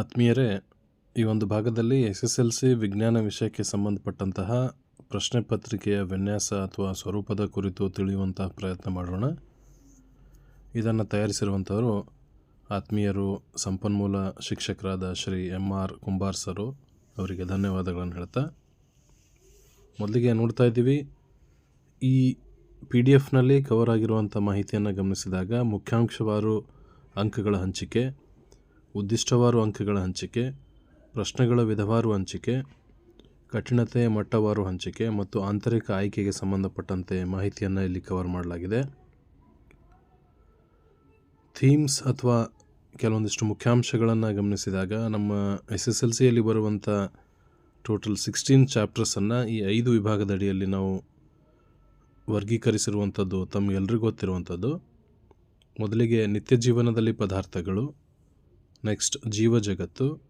ಆತ್ಮೀಯರೇ, ಈ ಒಂದು ಭಾಗದಲ್ಲಿ ಎಸ್ ಎಸ್ ಎಲ್ ಸಿ ವಿಜ್ಞಾನ ವಿಷಯಕ್ಕೆ ಸಂಬಂಧಪಟ್ಟಂತಹ ಪ್ರಶ್ನೆ ಪತ್ರಿಕೆಯ ವಿನ್ಯಾಸ ಅಥವಾ ಸ್ವರೂಪದ ಕುರಿತು ತಿಳಿಯುವಂತಹ ಪ್ರಯತ್ನ ಮಾಡೋಣ. ಇದನ್ನು ತಯಾರಿಸಿರುವಂಥವರು ಆತ್ಮೀಯರು, ಸಂಪನ್ಮೂಲ ಶಿಕ್ಷಕರಾದ Shri M R Kumbar sir. ಅವರಿಗೆ ಧನ್ಯವಾದಗಳನ್ನು ಹೇಳ್ತಾ, ಮೊದಲಿಗೆ ನೋಡ್ತಾ ಇದ್ದೀವಿ, ಈ ಪಿ ಡಿ ಎಫ್ನಲ್ಲಿ ಕವರ್ ಆಗಿರುವಂಥ ಮಾಹಿತಿಯನ್ನು ಗಮನಿಸಿದಾಗ ಮುಖ್ಯಾಂಶವಾರು ಅಂಕಗಳ ಹಂಚಿಕೆ ಉದ್ದಿಷ್ಟವಾರು ಅಂಕಗಳ ಹಂಚಿಕೆ, ಪ್ರಶ್ನೆಗಳ ವಿಧವಾರು ಹಂಚಿಕೆ, ಕಠಿಣತೆಯ ಮಟ್ಟವಾರು ಹಂಚಿಕೆ ಮತ್ತು ಆಂತರಿಕ ಆಯ್ಕೆಗೆ ಸಂಬಂಧಪಟ್ಟಂತೆ ಮಾಹಿತಿಯನ್ನು ಇಲ್ಲಿ ಕವರ್ ಮಾಡಲಾಗಿದೆ. ಥೀಮ್ಸ್ ಅಥವಾ ಕೆಲವೊಂದಿಷ್ಟು ಮುಖ್ಯಾಂಶಗಳನ್ನು ಗಮನಿಸಿದಾಗ ನಮ್ಮ ಎಸ್ ಎಸ್ ಎಲ್ ಸಿಯಲ್ಲಿ ಬರುವಂಥ ಟೋಟಲ್ ಸಿಕ್ಸ್ಟೀನ್ ಚಾಪ್ಟರ್ಸನ್ನು ಈ ಐದು ವಿಭಾಗದ ಅಡಿಯಲ್ಲಿ ನಾವು ವರ್ಗೀಕರಿಸಿರುವಂಥದ್ದು ತಮಗೆಲ್ಲರಿಗೂ ಗೊತ್ತಿರುವಂಥದ್ದು ಮೊದಲಿಗೆ ನಿತ್ಯ ಜೀವನದಲ್ಲಿ ಪದಾರ್ಥಗಳು ನೆಕ್ಸ್ಟ್ ಜೀವ ಜಗತ್ತು,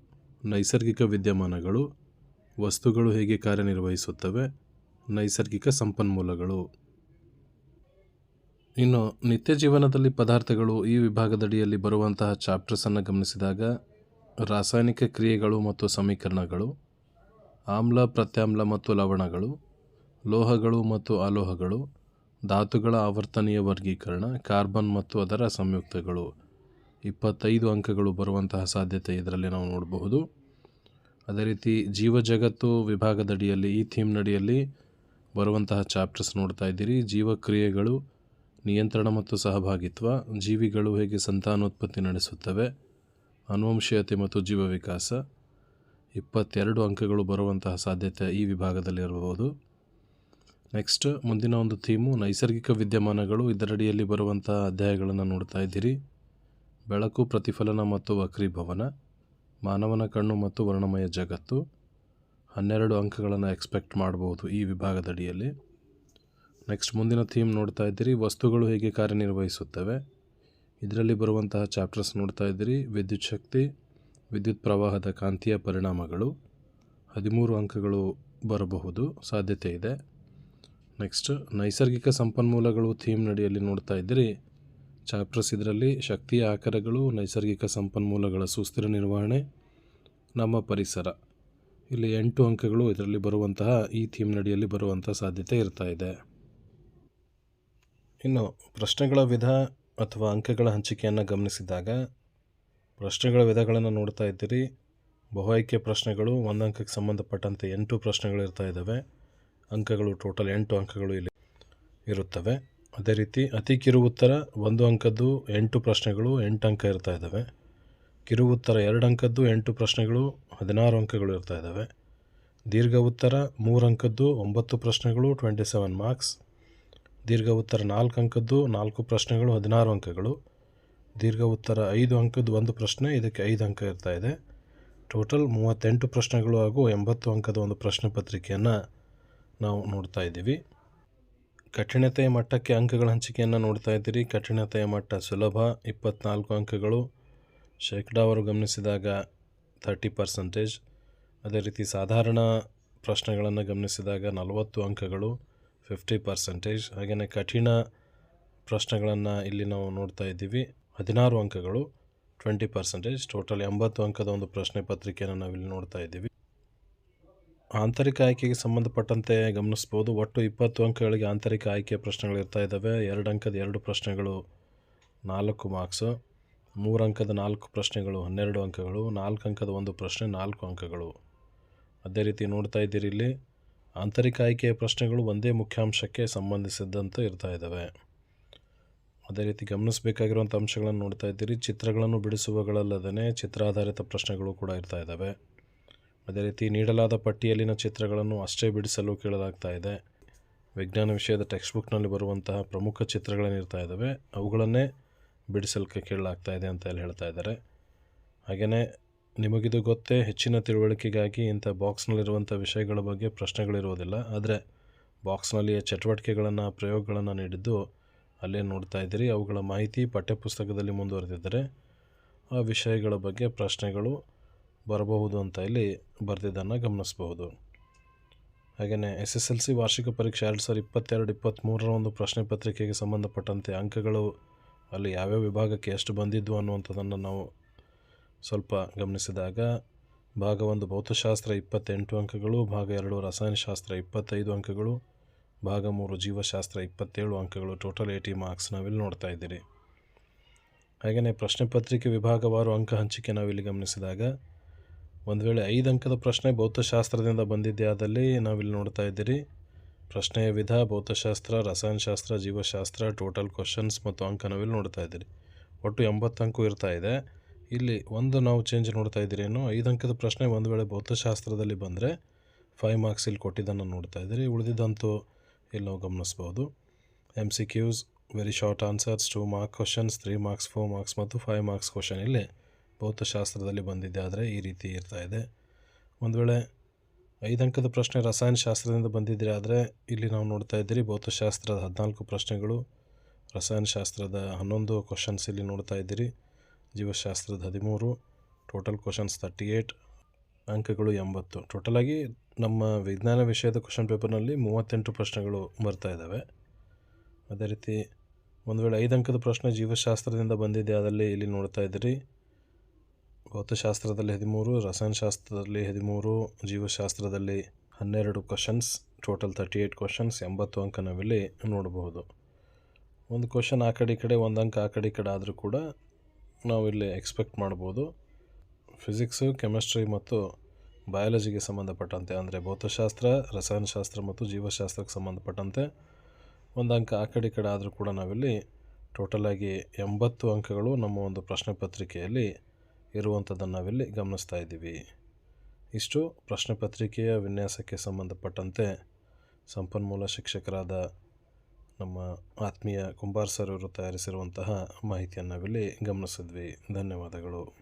ನೈಸರ್ಗಿಕ ವಿದ್ಯಮಾನಗಳು, ವಸ್ತುಗಳು ಹೇಗೆ ಕಾರ್ಯನಿರ್ವಹಿಸುತ್ತವೆ, ನೈಸರ್ಗಿಕ ಸಂಪನ್ಮೂಲಗಳು. ಇನ್ನು, ನಿತ್ಯ ಜೀವನದಲ್ಲಿ ಪದಾರ್ಥಗಳು ಈ ವಿಭಾಗದಡಿಯಲ್ಲಿ ಬರುವಂತಹ ಚಾಪ್ಟರ್ಸನ್ನು ಗಮನಿಸಿದಾಗ, ರಾಸಾಯನಿಕ ಕ್ರಿಯೆಗಳು ಮತ್ತು ಸಮೀಕರಣಗಳು, ಆಮ್ಲ, ಪ್ರತ್ಯಾಮ್ಲ ಮತ್ತು ಲವಣಗಳು, ಲೋಹಗಳು ಮತ್ತು ಅಲೋಹಗಳು, ಧಾತುಗಳ ಆವರ್ತನೀಯ ವರ್ಗೀಕರಣ, ಕಾರ್ಬನ್ ಮತ್ತು ಅದರ ಸಂಯುಕ್ತಗಳು. ಇಪ್ಪತ್ತೈದು ಅಂಕಗಳು ಬರುವಂತಹ ಸಾಧ್ಯತೆ ಇದರಲ್ಲಿ ನಾವು ನೋಡಬಹುದು. ಅದೇ ರೀತಿ ಜೀವ ಜಗತ್ತು ವಿಭಾಗದಡಿಯಲ್ಲಿ, ಈ ಥೀಮ್ನಡಿಯಲ್ಲಿ ಬರುವಂತಹ ಚಾಪ್ಟರ್ಸ್ ನೋಡ್ತಾ ಇದ್ದೀರಿ. ಜೀವಕ್ರಿಯೆಗಳು, ನಿಯಂತ್ರಣ ಮತ್ತು ಸಹಭಾಗಿತ್ವ, ಜೀವಿಗಳು ಹೇಗೆ ಸಂತಾನೋತ್ಪತ್ತಿ ನಡೆಸುತ್ತವೆ, ಅನುವಂಶೀಯತೆ ಮತ್ತು ಜೀವ ವಿಕಾಸ, ಇಪ್ಪತ್ತೆರಡು ಅಂಕಗಳು ಬರುವಂತಹ ಸಾಧ್ಯತೆ ಈ ವಿಭಾಗದಲ್ಲಿ ಇರಬಹುದು ನೆಕ್ಸ್ಟ್, ಮುಂದಿನ ಒಂದು ಥೀಮು, ನೈಸರ್ಗಿಕ ವಿದ್ಯಮಾನಗಳು. ಇದರಡಿಯಲ್ಲಿ ಬರುವಂತಹ ಅಧ್ಯಾಯಗಳನ್ನು ನೋಡ್ತಾ ಇದ್ದೀರಿ. ಬೆಳಕು, ಪ್ರತಿಫಲನ ಮತ್ತು ವಕ್ರೀಭವನ, ಮಾನವನ ಕಣ್ಣು ಮತ್ತು ವರ್ಣಮಯ ಜಗತ್ತು, ಹನ್ನೆರಡು ಅಂಕಗಳನ್ನು ಎಕ್ಸ್ಪೆಕ್ಟ್ ಮಾಡಬಹುದು ಈ ವಿಭಾಗದಡಿಯಲ್ಲಿ. ನೆಕ್ಸ್ಟ್ ಮುಂದಿನ ಥೀಮ್ ನೋಡ್ತಾ ಇದ್ದೀರಿ, ವಸ್ತುಗಳು ಹೇಗೆ ಕಾರ್ಯನಿರ್ವಹಿಸುತ್ತವೆ. ಇದರಲ್ಲಿ ಬರುವಂತಹ ಚಾಪ್ಟರ್ಸ್ ನೋಡ್ತಾ ಇದ್ದೀರಿ, ವಿದ್ಯುತ್ ಶಕ್ತಿ, ವಿದ್ಯುತ್ ಪ್ರವಾಹದ ಕಾಂತೀಯ ಪರಿಣಾಮಗಳು, ಹದಿಮೂರು ಅಂಕಗಳು ಬರಬಹುದು, ಸಾಧ್ಯತೆ ಇದೆ. ನೆಕ್ಸ್ಟ್, ನೈಸರ್ಗಿಕ ಸಂಪನ್ಮೂಲಗಳು ಥೀಮ್ ನಡಿಯಲ್ಲಿ ನೋಡ್ತಾ ಇದ್ದೀರಿ ಚಾಪ್ಟರ್ಸ್ ಇದರಲ್ಲಿ ಶಕ್ತಿಯ ಆಕಾರಗಳು, ನೈಸರ್ಗಿಕ ಸಂಪನ್ಮೂಲಗಳ ಸುಸ್ಥಿರ ನಿರ್ವಹಣೆ, ನಮ್ಮ ಪರಿಸರ. ಇಲ್ಲಿ ಎಂಟು ಅಂಕಗಳು ಇದರಲ್ಲಿ ಬರುವಂತಹ ಈ ಥೀಮ್ ನಡಿಯಲ್ಲಿ ಬರುವಂಥ ಸಾಧ್ಯತೆ ಇರ್ತಾ ಇದೆ. ಇನ್ನು ಪ್ರಶ್ನೆಗಳ ವಿಧ ಅಥವಾ ಅಂಕಗಳ ಹಂಚಿಕೆಯನ್ನು ಗಮನಿಸಿದಾಗ, ಪ್ರಶ್ನೆಗಳ ವಿಧಗಳನ್ನು ನೋಡ್ತಾ ಇದ್ದೀರಿ. ಬಹು ಆಯ್ಕೆ ಪ್ರಶ್ನೆಗಳು, ಒಂದು ಅಂಕಕ್ಕೆ ಸಂಬಂಧಪಟ್ಟಂತೆ ಎಂಟು ಪ್ರಶ್ನೆಗಳು ಇರ್ತಾ ಇದ್ದಾವೆ. ಅಂಕಗಳು ಟೋಟಲ್ ಎಂಟು ಅಂಕಗಳು ಇಲ್ಲಿ ಇರುತ್ತವೆ. ಅದೇ ರೀತಿ ಅತಿ ಕಿರು ಉತ್ತರ ಒಂದು ಅಂಕದ್ದು ಎಂಟು ಪ್ರಶ್ನೆಗಳು, ಎಂಟು ಅಂಕ ಇರ್ತಾ ಇದ್ದಾವೆ ಕಿರು ಉತ್ತರ ಎರಡು ಅಂಕದ್ದು, ಎಂಟು ಪ್ರಶ್ನೆಗಳು, ಹದಿನಾರು ಅಂಕಗಳು ಇರ್ತಾ ಇದ್ದಾವೆ ದೀರ್ಘ ಉತ್ತರ ಮೂರು ಅಂಕದ್ದು, ಒಂಬತ್ತು ಪ್ರಶ್ನೆಗಳು, ಟ್ವೆಂಟಿ ಸೆವೆನ್ ಮಾರ್ಕ್ಸ್. ದೀರ್ಘ ಉತ್ತರ ನಾಲ್ಕು ಅಂಕದ್ದು, ನಾಲ್ಕು ಪ್ರಶ್ನೆಗಳು, ಹದಿನಾರು ಅಂಕಗಳು. ದೀರ್ಘ ಉತ್ತರ ಐದು ಅಂಕದ್ದು ಒಂದು ಪ್ರಶ್ನೆ, ಇದಕ್ಕೆ ಐದು ಅಂಕ ಇರ್ತಾ ಇದೆ. ಟೋಟಲ್ ಮೂವತ್ತೆಂಟು ಪ್ರಶ್ನೆಗಳು ಹಾಗೂ ಎಂಬತ್ತು ಅಂಕದ ಒಂದು ಪ್ರಶ್ನೆ ಪತ್ರಿಕೆಯನ್ನು ನಾವು ನೋಡ್ತಾ ಇದ್ದೀವಿ. ಕಠಿಣತೆಯ ಮಟ್ಟಕ್ಕೆ ಅಂಕಗಳ ಹಂಚಿಕೆಯನ್ನು ನೋಡ್ತಾ ಇದ್ದೀರಿ. ಕಠಿಣತೆಯ ಮಟ್ಟ ಸುಲಭ. ಇಪ್ಪತ್ನಾಲ್ಕು ಅಂಕಗಳು. ಶೇಕಡಾವರು ಗಮನಿಸಿದಾಗ ತರ್ಟಿ ಪರ್ಸೆಂಟೇಜ್ ಅದೇ ರೀತಿ ಸಾಧಾರಣ ಪ್ರಶ್ನೆಗಳನ್ನು ಗಮನಿಸಿದಾಗ ನಲವತ್ತು ಅಂಕಗಳು ಫಿಫ್ಟಿ ಪರ್ಸೆಂಟೇಜ್ ಹಾಗೆಯೇ ಕಠಿಣ ಪ್ರಶ್ನೆಗಳನ್ನು ಇಲ್ಲಿ ನಾವು ನೋಡ್ತಾ ಇದ್ದೀವಿ. ಹದಿನಾರು ಅಂಕಗಳು ಟ್ವೆಂಟಿ ಪರ್ಸೆಂಟೇಜ್ ಟೋಟಲ್ ಎಂಬತ್ತು ಅಂಕದ ಒಂದು ಪ್ರಶ್ನೆ ಪತ್ರಿಕೆಯನ್ನು ನಾವಿಲ್ಲಿ ನೋಡ್ತಾ ಇದ್ದೀವಿ. ಆಂತರಿಕ ಆಯ್ಕೆಗೆ ಸಂಬಂಧಪಟ್ಟಂತೆ ಗಮನಿಸ್ಬೋದು. ಒಟ್ಟು ಇಪ್ಪತ್ತು ಅಂಕಗಳಿಗೆ ಆಂತರಿಕ ಆಯ್ಕೆಯ ಪ್ರಶ್ನೆಗಳು ಇರ್ತಾ ಇದ್ದಾವೆ ಎರಡು ಅಂಕದ ಎರಡು ಪ್ರಶ್ನೆಗಳು ನಾಲ್ಕು ಮಾರ್ಕ್ಸು, ಮೂರು ಅಂಕದ ನಾಲ್ಕು ಪ್ರಶ್ನೆಗಳು ಹನ್ನೆರಡು ಅಂಕಗಳು, ನಾಲ್ಕು ಅಂಕದ ಒಂದು ಪ್ರಶ್ನೆ ನಾಲ್ಕು ಅಂಕಗಳು. ಅದೇ ರೀತಿ ನೋಡ್ತಾ ಇದ್ದೀರಿ ಇಲ್ಲಿ. ಆಂತರಿಕ ಆಯ್ಕೆಯ ಪ್ರಶ್ನೆಗಳು ಒಂದೇ ಮುಖ್ಯಾಂಶಕ್ಕೆ ಸಂಬಂಧಿಸಿದಂತೆ ಇರ್ತಾ ಇದ್ದಾವೆ ಅದೇ ರೀತಿ ಗಮನಿಸಬೇಕಾಗಿರುವಂಥ ಅಂಶಗಳನ್ನು ನೋಡ್ತಾ ಇದ್ದೀರಿ. ಚಿತ್ರಗಳನ್ನು ಬಿಡಿಸುವಗಳಲ್ಲದೇ ಚಿತ್ರಾಧಾರಿತ ಪ್ರಶ್ನೆಗಳು ಕೂಡ ಇರ್ತಾ ಇದ್ದಾವೆ ಅದೇ ರೀತಿ ನೀಡಲಾದ ಪಟ್ಟಿಯಲ್ಲಿನ ಚಿತ್ರಗಳನ್ನು ಅಷ್ಟೇ ಬಿಡಿಸಲು ಕೇಳಲಾಗ್ತಾ ಇದೆ. ವಿಜ್ಞಾನ ವಿಷಯದ ಟೆಕ್ಸ್ಟ್ ಬುಕ್ನಲ್ಲಿ ಬರುವಂತಹ ಪ್ರಮುಖ ಚಿತ್ರಗಳೇನಿರ್ತಾ ಇದ್ದಾವೆ. ಅವುಗಳನ್ನೇ ಬಿಡಿಸಲಿಕ್ಕೆ ಕೇಳಲಾಗ್ತಾ ಇದೆ ಅಂತ ಹೇಳಿ ಹೇಳ್ತಾ ಇದ್ದಾರೆ. ಹಾಗೆಯೇ ನಿಮಗಿದು ಗೊತ್ತೇ ಹೆಚ್ಚಿನ ತಿಳುವಳಿಕೆಗಾಗಿ ಇಂಥ ಬಾಕ್ಸ್ನಲ್ಲಿರುವಂಥ ವಿಷಯಗಳ ಬಗ್ಗೆ ಪ್ರಶ್ನೆಗಳಿರುವುದಿಲ್ಲ. ಆದರೆ ಬಾಕ್ಸ್ನಲ್ಲಿಯ ಚಟುವಟಿಕೆಗಳನ್ನು, ಪ್ರಯೋಗಗಳನ್ನು ನೀಡಿದ್ದು ಅಲ್ಲೇ ನೋಡ್ತಾ ಇದ್ದೀರಿ. ಅವುಗಳ ಮಾಹಿತಿ ಪಠ್ಯಪುಸ್ತಕದಲ್ಲಿ ಮುಂದುವರೆದಿದ್ದರೆ ಆ ವಿಷಯಗಳ ಬಗ್ಗೆ ಪ್ರಶ್ನೆಗಳು ಬರಬಹುದು ಅಂತ ಇಲ್ಲಿ ಬರೆದಿದ್ದನ್ನು ಗಮನಿಸಬಹುದು. ಹಾಗೆಯೇ ಎಸ್ ಎಸ್ ಎಲ್ ಸಿ ವಾರ್ಷಿಕ ಪರೀಕ್ಷೆ ಎರಡು ಸಾವಿರದ ಇಪ್ಪತ್ತೆರಡು ಇಪ್ಪತ್ತ್ಮೂರರ ಒಂದು ಪ್ರಶ್ನೆ ಪತ್ರಿಕೆಗೆ ಸಂಬಂಧಪಟ್ಟಂತೆ ಅಂಕಗಳು ಅಲ್ಲಿ ಯಾವ್ಯಾವ ವಿಭಾಗಕ್ಕೆ ಎಷ್ಟು ಬಂದಿದ್ವು ಅನ್ನುವಂಥದ್ದನ್ನು ನಾವು ಸ್ವಲ್ಪ ಗಮನಿಸಿದಾಗ ಭಾಗ ಒಂದು ಭೌತಶಾಸ್ತ್ರ ಇಪ್ಪತ್ತೆಂಟು ಅಂಕಗಳು, ಭಾಗ ಎರಡು ರಸಾಯನಶಾಸ್ತ್ರ ಇಪ್ಪತ್ತೈದು ಅಂಕಗಳು, ಭಾಗ ಮೂರು ಜೀವಶಾಸ್ತ್ರ ಇಪ್ಪತ್ತೇಳು ಅಂಕಗಳು. ಟೋಟಲ್ ಏಯ್ಟಿ ಮಾರ್ಕ್ಸ್ ನಾವಿಲ್ಲಿ ನೋಡ್ತಾ ಇದ್ದೀರಿ. ಹಾಗೆಯೇ ಪ್ರಶ್ನೆ ಪತ್ರಿಕೆ ವಿಭಾಗವಾರು ಅಂಕ ಹಂಚಿಕೆ ನಾವಿಲ್ಲಿ ಗಮನಿಸಿದಾಗ ಒಂದು ವೇಳೆ ಐದು ಅಂಕದ ಪ್ರಶ್ನೆ ಭೌತಶಾಸ್ತ್ರದಿಂದ ಬಂದಿದ್ದೇ ಆದಲ್ಲಿ ನಾವಿಲ್ಲಿ ನೋಡ್ತಾ ಇದ್ದೀರಿ. ಪ್ರಶ್ನೆಯ ವಿಧ ಭೌತಶಾಸ್ತ್ರ, ರಸಾಯನಶಾಸ್ತ್ರ, ಜೀವಶಾಸ್ತ್ರ ಟೋಟಲ್ ಕ್ವಶನ್ಸ್ ಮತ್ತು ಅಂಕ ನಾವಿಲ್ಲಿ ನೋಡ್ತಾ ಇದ್ದೀರಿ. ಒಟ್ಟು ಎಂಬತ್ತು ಅಂಕು ಇರ್ತಾ ಇದೆ. ಇಲ್ಲಿ ಒಂದು ನಾವು ಚೇಂಜ್ ನೋಡ್ತಾ ಇದ್ದೀರಿ ಏನು? ಐದು ಅಂಕದ ಪ್ರಶ್ನೆ ಒಂದು ವೇಳೆ ಭೌತಶಾಸ್ತ್ರದಲ್ಲಿ ಬಂದರೆ ಫೈವ್ ಮಾರ್ಕ್ಸ್ ಇಲ್ಲಿ ಕೊಟ್ಟಿದ್ದನ್ನು ನೋಡ್ತಾ ಇದ್ದೀರಿ. ಉಳಿದಿದ್ದಂತೂ ಇಲ್ಲಿ ನಾವು ಗಮನಿಸ್ಬೋದು. M C Qs very short answers two mark questions three marks four marks ಮತ್ತು ಫೈವ್ ಮಾರ್ಕ್ಸ್ ಕ್ವಶನ್ ಇಲ್ಲಿ ಭೌತಶಾಸ್ತ್ರದಲ್ಲಿ ಬಂದಿದ್ದೆ, ಆದರೆ ಈ ರೀತಿ ಇರ್ತಾ ಇದೆ. ಒಂದು ವೇಳೆ ಐದು ಅಂಕದ ಪ್ರಶ್ನೆ ರಸಾಯನಶಾಸ್ತ್ರದಿಂದ ಬಂದಿದ್ದರೆ ಆದರೆ ಇಲ್ಲಿ ನಾವು ನೋಡ್ತಾ ಇದ್ದೀರಿ ಭೌತಶಾಸ್ತ್ರದ ಹದಿನಾಲ್ಕು ಪ್ರಶ್ನೆಗಳು, ರಸಾಯನಶಾಸ್ತ್ರದ ಹನ್ನೊಂದು ಕ್ವಶನ್ಸ್ ಇಲ್ಲಿ ನೋಡ್ತಾ ಇದ್ದೀರಿ. ಜೀವಶಾಸ್ತ್ರದ ಹದಿಮೂರು ಟೋಟಲ್ ಕ್ವಶನ್ಸ್ ತರ್ಟಿ ಏಯ್ಟ್ ಅಂಕಗಳು ಎಂಬತ್ತು. ಟೋಟಲಾಗಿ ನಮ್ಮ ವಿಜ್ಞಾನ ವಿಷಯದ ಕ್ವಶನ್ ಪೇಪರ್ನಲ್ಲಿ ಮೂವತ್ತೆಂಟು ಪ್ರಶ್ನೆಗಳು ಬರ್ತಾ ಇದ್ದಾವೆ. ಅದೇ ರೀತಿ ಒಂದು ವೇಳೆ ಐದು ಅಂಕದ ಪ್ರಶ್ನೆ ಜೀವಶಾಸ್ತ್ರದಿಂದ ಬಂದಿದೆ, ಅದರಲ್ಲಿ ಇಲ್ಲಿ ನೋಡ್ತಾ ಇದ್ದೀರಿ. ಭೌತಶಾಸ್ತ್ರದಲ್ಲಿ ಹದಿಮೂರು, ರಸಾಯನಶಾಸ್ತ್ರದಲ್ಲಿ ಹದಿಮೂರು, ಜೀವಶಾಸ್ತ್ರದಲ್ಲಿ ಹನ್ನೆರಡು questions total thirty eight questions ಎಂಬತ್ತು ಅಂಕ ನಾವಿಲ್ಲಿ ನೋಡಬಹುದು. ಒಂದು ಕ್ವಶನ್ ಆ ಕಡೆ ಕಡೆ, ಒಂದು ಅಂಕ ಆ ಕಡೆ ಈ ಕಡೆ ಆದರೂ ಕೂಡ ನಾವಿಲ್ಲಿ ಎಕ್ಸ್ಪೆಕ್ಟ್ ಮಾಡ್ಬೋದು ಫಿಸಿಕ್ಸು ಕೆಮಿಸ್ಟ್ರಿ ಮತ್ತು ಬಯಾಲಜಿಗೆ ಸಂಬಂಧಪಟ್ಟಂತೆ, ಅಂದರೆ ಭೌತಶಾಸ್ತ್ರ, ರಸಾಯನಶಾಸ್ತ್ರ ಮತ್ತು ಜೀವಶಾಸ್ತ್ರಕ್ಕೆ ಸಂಬಂಧಪಟ್ಟಂತೆ ಒಂದು ಅಂಕ ಆ ಕಡೆ ಈ ಕಡೆ ಆದರೂ ಕೂಡ ನಾವಿಲ್ಲಿ ಟೋಟಲಾಗಿ ಎಂಬತ್ತು ಅಂಕಗಳು ನಮ್ಮ ಒಂದು ಪ್ರಶ್ನೆ ಪತ್ರಿಕೆಯಲ್ಲಿ ಇರುವಂಥದ್ದನ್ನು ನಾವಿಲ್ಲಿ ಗಮನಿಸ್ತಾ ಇದ್ದೀವಿ. ಇಷ್ಟು ಪ್ರಶ್ನೆ ಪತ್ರಿಕೆಯ ವಿನ್ಯಾಸಕ್ಕೆ ಸಂಬಂಧಪಟ್ಟಂತೆ ಸಂಪನ್ಮೂಲ ಶಿಕ್ಷಕರಾದ ನಮ್ಮ ಆತ್ಮೀಯ ಕುಂಬಾರ್ ಸರ್ ಅವರು ತಯಾರಿಸಿರುವಂತಹ ಮಾಹಿತಿಯನ್ನು ನಾವಿಲ್ಲಿ ಗಮನಿಸಿದ್ವಿ. ಧನ್ಯವಾದಗಳು.